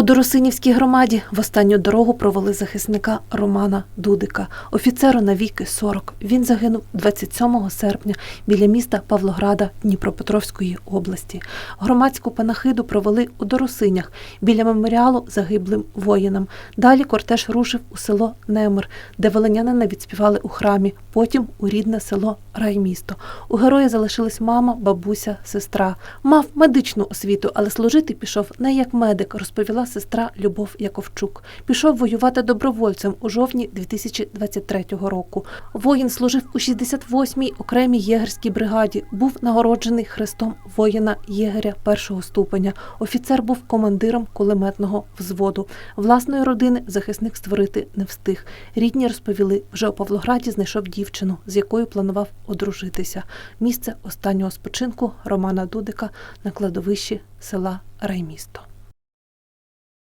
У Доросинівській громаді в останню дорогу провели захисника Романа Дудика, офіцеру навіки 40. Він загинув 27 серпня біля міста Павлограда Дніпропетровської області. Громадську панахиду провели у Доросинях біля меморіалу загиблим воїнам. Далі кортеж рушив у село Немир, де волинянина відспівали у храмі, потім у рідне село Раймісто. У героя залишились мама, бабуся, сестра. Мав медичну освіту, але служити пішов не як медик, розповіла сестра Любов Яковчук. Пішов воювати добровольцем у жовтні 2023 року. Воїн служив у 68-й окремій єгерській бригаді. Був нагороджений хрестом воїна єгеря першого ступеня. Офіцер був командиром кулеметного взводу. Власної родини захисник створити не встиг. Рідні розповіли, вже у Павлограді знайшов дівчину, з якою планував одружитися. Місце останнього спочинку Романа Дудика на кладовищі села Раймісто.